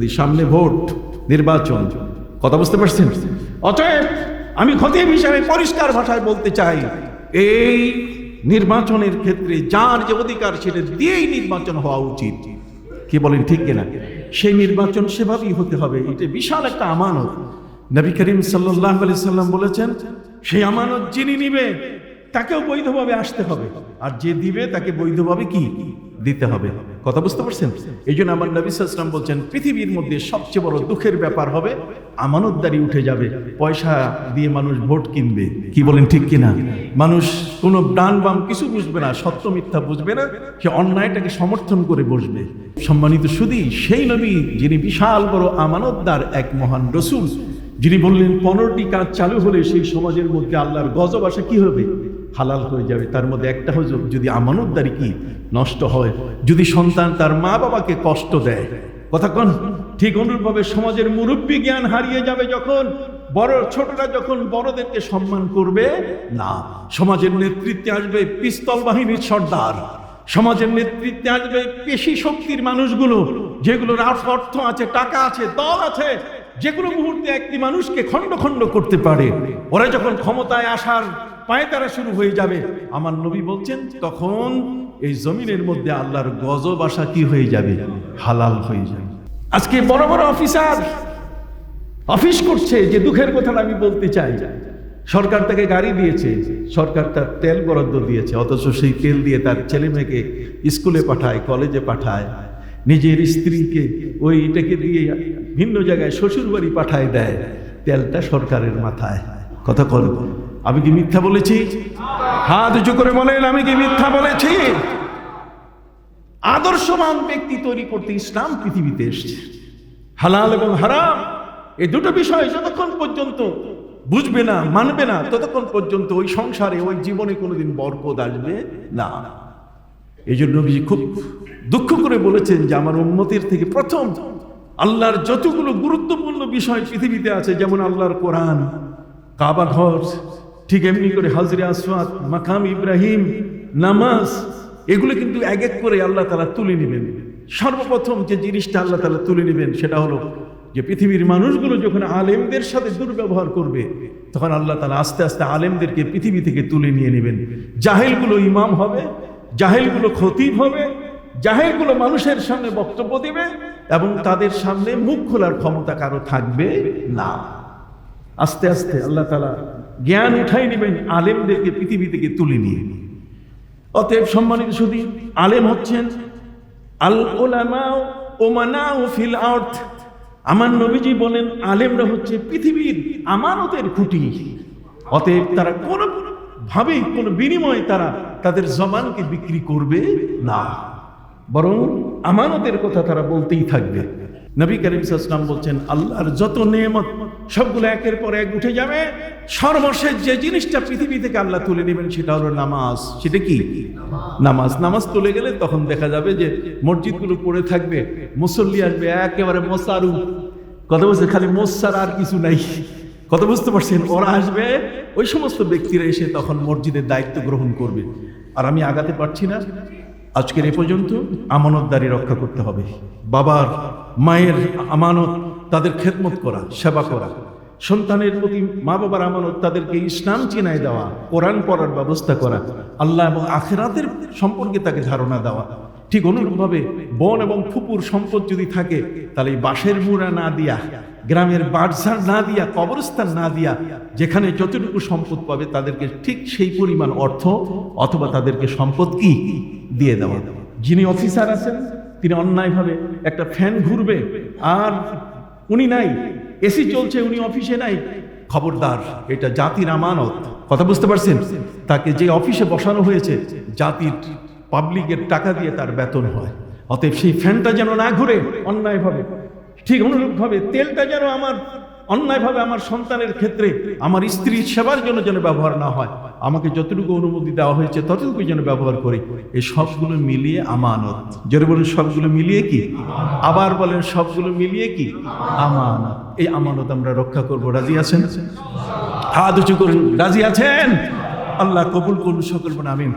সামনে ভোট, নির্বাচন, কথা বুঝতে পারছেন? অতএব আমি খতিব হিসাবে পরিষ্কার ভাষায় বলতে চাই, এই নির্বাচনের ক্ষেত্রে যার যে অধিকার সেটা দিয়েই নির্বাচন হওয়া উচিত। কি বলেন, ঠিক কিনা? সেই নির্বাচন সেভাবেই হতে হবে, এটা বিশাল একটা আমানত। নবী করিম সাল্লাহ আলি সাল্লাম বলেছেন, সেই আমানত যিনি নিবে, তাকেও বৈধভাবে আসতে হবে। আর যে দিবে, তাকে বৈধভাবে কি? দিতে হবে। কথা বুঝতে পারছেন? এই জন্য আমার নবী সাল্লাম বলছেন, পৃথিবীর মধ্যে সবচেয়ে বড় দুঃখের ব্যাপার হবে, আমানতদারি উঠে যাবে, পয়সা দিয়ে মানুষ ভোট কিনবে। কি বলেন ঠিক কিনা? মানুষ কোনো ডান বাম কিছু বুঝবে না, সত্য মিথ্যা বুঝবে না, সে অন্যায়টাকে সমর্থন করে বসবে। সম্মানিত শুধু সেই নবী যিনি বিশাল বড় আমানতদার এক মহান রসুল, যিনি বললেন, পনেরোটি কাজ চালু হলে সেই সমাজের মধ্যে আল্লাহর গজব আসা, কি হবে? হালাল হয়ে যাবে। তার মধ্যে একটা হচ্ছে যদি আমানতদারি কি নষ্ট হয়, যদি সন্তান তার মা বাবাকে কষ্ট দেয়। কথা কন? ঠিক অনুরূপভাবে সমাজের মুরব্বী জ্ঞান হারিয়ে যাবে যখন, বড় ছোটরা যখন বড়দেরকে সম্মান করবে, না, সমাজের নেতৃত্বে আসবে পিস্তল বাহিনীর সর্দার। সমাজের নেতৃত্বে আসবে পেশি শক্তির মানুষগুলো, যেগুলোর অর্থ আছে, টাকা আছে, দল আছে যেগুলো মুহূর্তে একটি মানুষকে খণ্ড খণ্ড করতে পারে। ওরা যখন ক্ষমতায় আসার পায়তারা শুরু হয়ে যাবে। আমার নবী বলছেন, তখন এই জমিনের মধ্যে আল্লাহর গজব আসা কি হয়ে যাবে? হালাল হয়ে যাবে। আজকে বড় বড় অফিসার অফিস করছে যে দুঃখের কথা আমি বলতে চাই। সরকার তাকে গাড়ি দিয়েছে, সরকার তার তেল বরাদ্দ দিয়েছে, অথচ সেই তেল দিয়ে তার ছেলে মেয়েকে স্কুলে পাঠায়, কলেজে পাঠায়, নিজের স্ত্রীকে ওই এটাকে দিয়ে ভিন্ন জায়গায় শ্বশুর বাড়ি পাঠায় দেয়, তেলটা সরকারের মাথায়। কথা কল। আমি কি মিথ্যা বলেছি? হাত উঁচু করে বলেন, আমি কি মিথ্যা বলেছি? আদর্শবান ব্যক্তি তৈরি করতে ইসলাম পৃথিবীতে এসছে। হালাল এবং হারাম, এই দুটো বিষয় যতক্ষণ পর্যন্ত বুঝবে না, মানবে না, ততক্ষণ পর্যন্ত ওই সংসারে, ওই জীবনে কোনোদিন বরকত আসবে না। এই জন্য খুব দুঃখ করে বলেছেন যে, আমার উন্মতির থেকে প্রথম আল্লাহর যতগুলো গুরুত্বপূর্ণ বিষয় পৃথিবীতে আছে, যেমন আল্লাহর কোরআন কাবা ঘর ঠিক এমনি করে হাজরে আসওয়াত মাকাম ইব্রাহিম, নামাজ, এগুলো কিন্তু এক এক করে আল্লাহ তালা তুলে নেবেন। সর্বপ্রথম যে জিনিসটা আল্লাহ তালা তুলে নেবেন সেটা হলো যে পৃথিবীর মানুষগুলো যখন আলেমদের সাথে দুর্ব্যবহার করবে, তখন আল্লাহ তালা আস্তে আস্তে আলেমদেরকে পৃথিবী থেকে তুলে নিয়ে নেবেন। জাহেলগুলো ইমাম হবে, জাহেলগুলো খতিব হবে, জাহেলগুলো মানুষের সামনে বক্তব্য দেবে এবং তাদের সামনে মুখ খোলার ক্ষমতা কারও থাকবে না। আস্তে আস্তে আল্লাহ তালা জ্ঞান উঠাই নেবেন, আলেমদেরকে পৃথিবী থেকে তুলে নিয়ে। অতএব সম্মানিত শুধু আলেম হচ্ছেন আল ওলামা ওমানা ও ফিল আর্থ আমার নবীজি বলেন, আলেমরা হচ্ছে পৃথিবীর আমানতের খুঁটি। অতএব তারা কোনো ভাবেই কোনো বিনিময়ে তারা তাদের জমানকে বিক্রি করবে না। বরং আমানতের কথা তারা বলতেই থাকবে। নবী করিম ইসলাম বলছেন, আল্লাহর যত নেমত সবগুলো একের পর এক উঠে যাবে। সর্বশেষ যে জিনিসটা পৃথিবী থেকে আল্লাহ তুলে নেবেন, সেটা হলো নামাজ। সেটা কি? নামাজ। নামাজ তুলে গেলে তখন দেখা যাবে যে মসজিদগুলো পড়ে থাকবে, মুসল্লি আসবে, একেবারে মোসারু। কথা বলছে খালি মোসার আর কিছু নাই। কথা বুঝতে পারছেন? ওরা আসবে, ওই সমস্ত ব্যক্তিরা এসে তখন মসজিদের দায়িত্ব গ্রহণ করবে। আর আমি আগাতে পারছি না। আজকের এ পর্যন্ত আমানতদারি রক্ষা করতে হবে। বাবার মায়ের আমানত, তাদের খেদমত করা, সেবা করা। সন্তানের প্রতি মা বাবার আমানত, তাদেরকে ইসলাম চিনায় দেওয়া, কোরআন পড়ার ব্যবস্থা করা, আল্লাহ এবং আখেরাতের সম্পর্কে তাকে ধারণা দেওয়া। ঠিক অনুরূপভাবে বন এবং ফুপুর সম্পদ যদি থাকে, তাহলে এই বাঁশের মুড়া না দিয়া, গ্রামের বাড়ঝাড় না দিয়া, কবরস্থান না দিয়া, যেখানে যতটুকু সম্পদ পাবে, তাদেরকে ঠিক সেই পরিমাণ অর্থ অথবা তাদেরকে সম্পদ কি? দিয়ে দেওয়া। যিনি অফিসার আছেন তিনি অন্যায়ভাবে একটা ফ্যান ঘুরবে। আর উনি নাই, এসি চলছে, উনি অফিসে নাই। খবরদার, এটা জাতির আমানত। কথা বুঝতে পারছেন? তাকে যে অফিসে বসানো হয়েছে, জাতির পাবলিকের টাকা দিয়ে তার বেতন হয়। অতএব সেই ফ্যানটা যেন না ঘুরে অন্যায়ভাবে। ঠিক অনুরূপভাবে তেলটা যেন আমার, অন্যায়ভাবে আমার সন্তানের ক্ষেত্রে, আমার স্ত্রীর সেবার জন্য যেন ব্যবহার না হয়। আমাকে যতটুকু অনুমতি দেওয়া হয়েছে ততটুকু যেন ব্যবহার করি। এই সবগুলো মিলিয়ে আমানত। জোরে বলেন, সবগুলো মিলিয়ে কি? আবার বলেন, সবগুলো মিলিয়ে কি? আমানত। এই আমানত আমরা রক্ষা করব। রাজি আছেন? হাত উঁচু করুন। রাজি আছেন? আল্লাহ কবুল করুন সকল আমিন